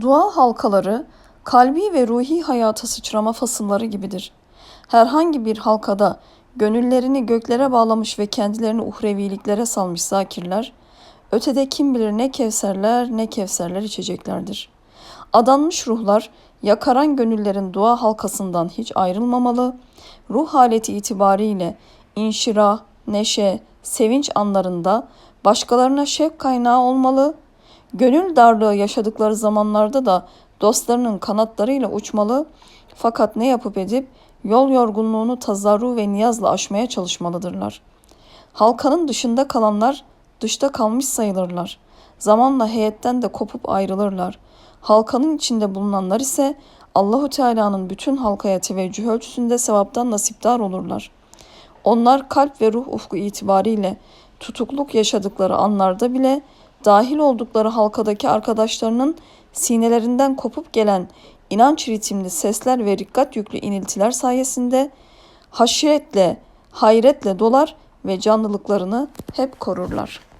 Dua halkaları kalbi ve ruhi hayata sıçrama fasılları gibidir. Herhangi bir halkada gönüllerini göklere bağlamış ve kendilerini uhreviliklere salmış zakirler, ötede kim bilir ne kevserler ne kevserler içeceklerdir. Adanmış ruhlar yakaran gönüllerin dua halkasından hiç ayrılmamalı, ruh haleti itibariyle inşirah, neşe, sevinç anlarında başkalarına şevk kaynağı olmalı, gönül darlığı yaşadıkları zamanlarda da dostlarının kanatlarıyla uçmalı fakat ne yapıp edip yol yorgunluğunu tazarru ve niyazla aşmaya çalışmalıdırlar. Halkanın dışında kalanlar dışta kalmış sayılırlar. Zamanla heyetten de kopup ayrılırlar. Halkanın içinde bulunanlar ise Allahu Teala'nın bütün halkaya teveccüh ölçüsünde sevaptan nasipdar olurlar. Onlar kalp ve ruh ufku itibariyle tutukluk yaşadıkları anlarda bile dahil oldukları halkadaki arkadaşlarının sinelerinden kopup gelen inanç ritimli sesler ve rikkat yüklü iniltiler sayesinde haşiyetle, hayretle dolar ve canlılıklarını hep korurlar.''